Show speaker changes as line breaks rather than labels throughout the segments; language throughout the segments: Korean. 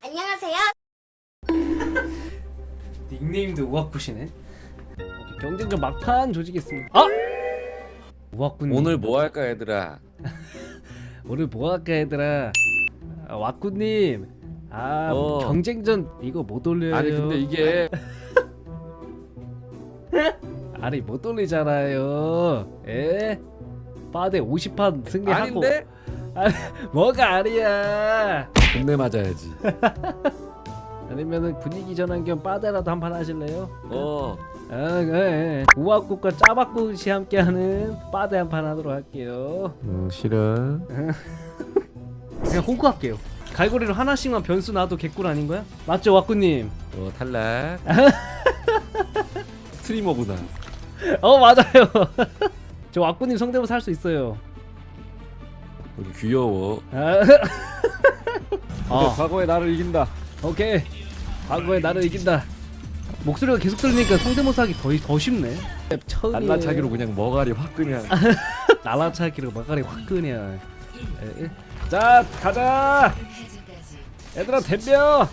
안녕하세요.
닉네임도 우악굿이네. 경쟁전 막판 조지겠습니다. 아! 우악굿
오늘 뭐 할까 얘들아?
오늘 뭐 할까 얘들아? 아, 왁굿님. 아
어.
경쟁전 이거 못 올려요.
아니 근데 이게
아니 못 올리잖아요. 에? 빠데 50판 승리하고
아닌데?
뭐가 아니야?
군대 맞아야지.
아니면은 분위기 전환 겸 빠데라도 한 판 하실래요?
어.
아, 예. 우악국과 짜박국이 함께하는 빠데 한 판 하도록 할게요.
응 싫어.
그냥 홍크 할게요. 갈고리로 하나씩만 변수 놔도 개꿀 아닌 거야? 맞죠, 왁구님?
어 탈락. 스트리머구나.
어 맞아요. 저 왁구님 성대모사 할 수 있어요.
우리 귀여워.
아, 아,
과거의 나를 이긴다.
오케이. 과거에 나를 이긴다. 목소리가 계속 들리니까 성대모사 하기 더, 더 쉽네. 처음이에요.
날라차기로 그냥 머가리 확 그냥.
날라차기로 막가리 확 그냥. 에, 에. 자 가자. 얘들아 덤벼.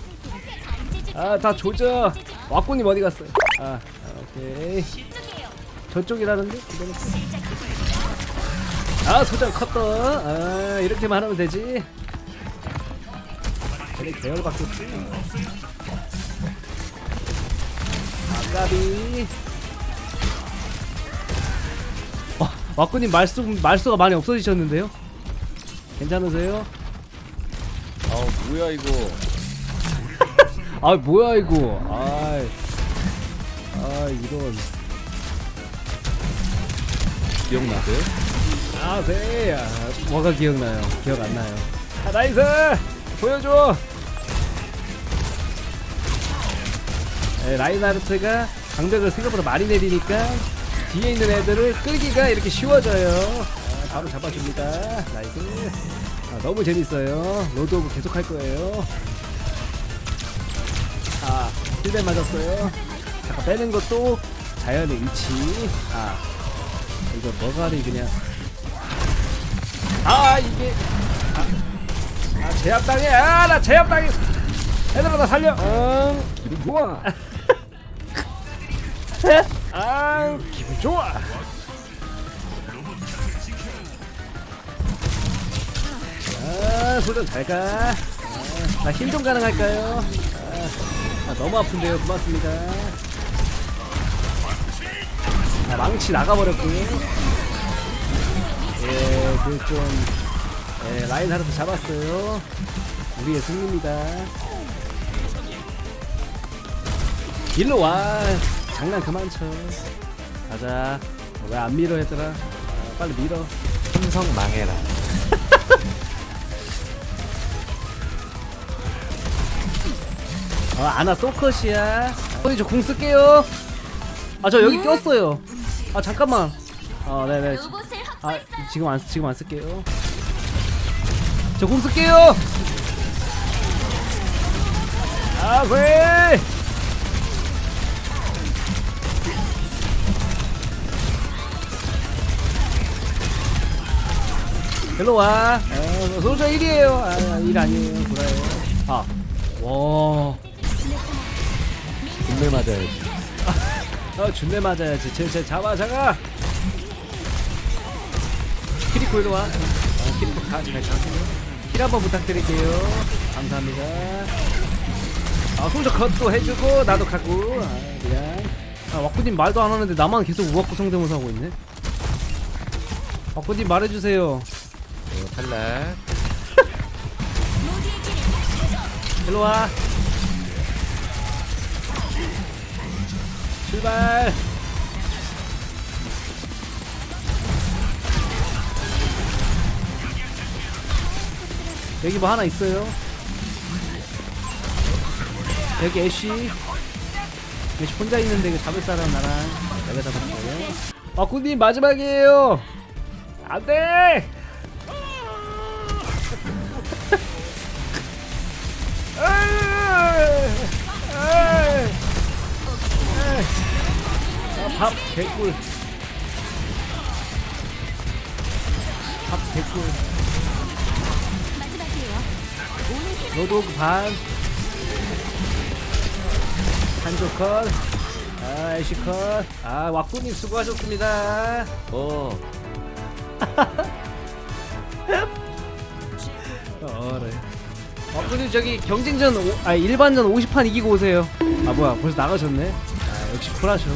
아다 조져. 왁구님 어디 갔어요? 아, 아 오케이. 저쪽이라는데? 기다렸어. 아 소장 컸다. 아 이렇게만 하면 되지. 그래 계열 바뀌었지. 아까비. 어, 왁구님 말수 말수가 많이 없어지셨는데요? 괜찮으세요?
아우 뭐야 이거.
아 뭐야 이거? 아, 아 이런.
기억나세요?
아, 네. 아, 뭐가 기억나요? 기억 안 나요. 아, 나이스! 보여줘! 네, 라인하르트가 강벽을 생각보다 많이 내리니까 뒤에 있는 애들을 끌기가 이렇게 쉬워져요. 아, 바로 잡아줍니다. 나이스. 아, 너무 재밌어요. 로드 오브 계속 할 거예요. 아, 힐벨 맞았어요. 잠깐 빼는 것도 자연의 위치. 아, 이거 머가리 그냥. 아 이게. 아, 아 제압당해. 아 나 제압당해. 얘들아 나 살려. 응.
기분 좋아.
아 기분 좋아. 아 소전 잘가. 아, 나힘 좀 가능할까요? 아, 아, 너무 아픈데요. 고맙습니다 아, 망치 나가버렸고요 예, 그 좀 예, 라인 하나도 잡았어요. 우리의 승리입니다. 일로 와. 장난 그만 쳐. 가자. 왜 안 밀어 얘들아? 아, 빨리 밀어.
삼성 망해라.
어, 아나 또 컷이야. 어디 저공 쓸게요. 아, 저 여기 꼈어요. 아, 잠깐만. 어, 네네. 아, 지금 안, 지금 안 쓸게요. 저 공 쓸게요! 아, 왜! 일로 와. 어, 소자 1이에요. 아, 1 아니에요. 구라예요. 아. 와.
군대 맞아야 지.
아, 준대 맞아야지. 쟤, 쟤 잡아, 잡아! 키리코 일로 와. 아, 키리코 가, 잘 가세요. 힐 한번 부탁드릴게요. 감사합니다. 아, 손자 컷도 해주고, 나도 가고. 아, 그냥. 아, 왁구님 말도 안 하는데 나만 계속 우악구 성대모사 하고 있네. 왁구님 말해주세요.
어 탈락.
일로 와. 출발. 여기 뭐 하나 있어요. 여기 애쉬. 애쉬 혼자 있는데 이거 잡을 사람 나랑 내가 잡았어요. 아, 군님 마지막이에요. 안 돼! 밥 개꿀. 밥 개꿀. 로드오그 반. 한조 컷. 아, 애쉬 컷. 아, 왁구님 수고하셨습니다.
어.
어래 왁구님 저기 경쟁전 오, 아 일반전 50판 이기고 오세요. 아 뭐야 벌써 나가셨네? 아 역시 쿨하셔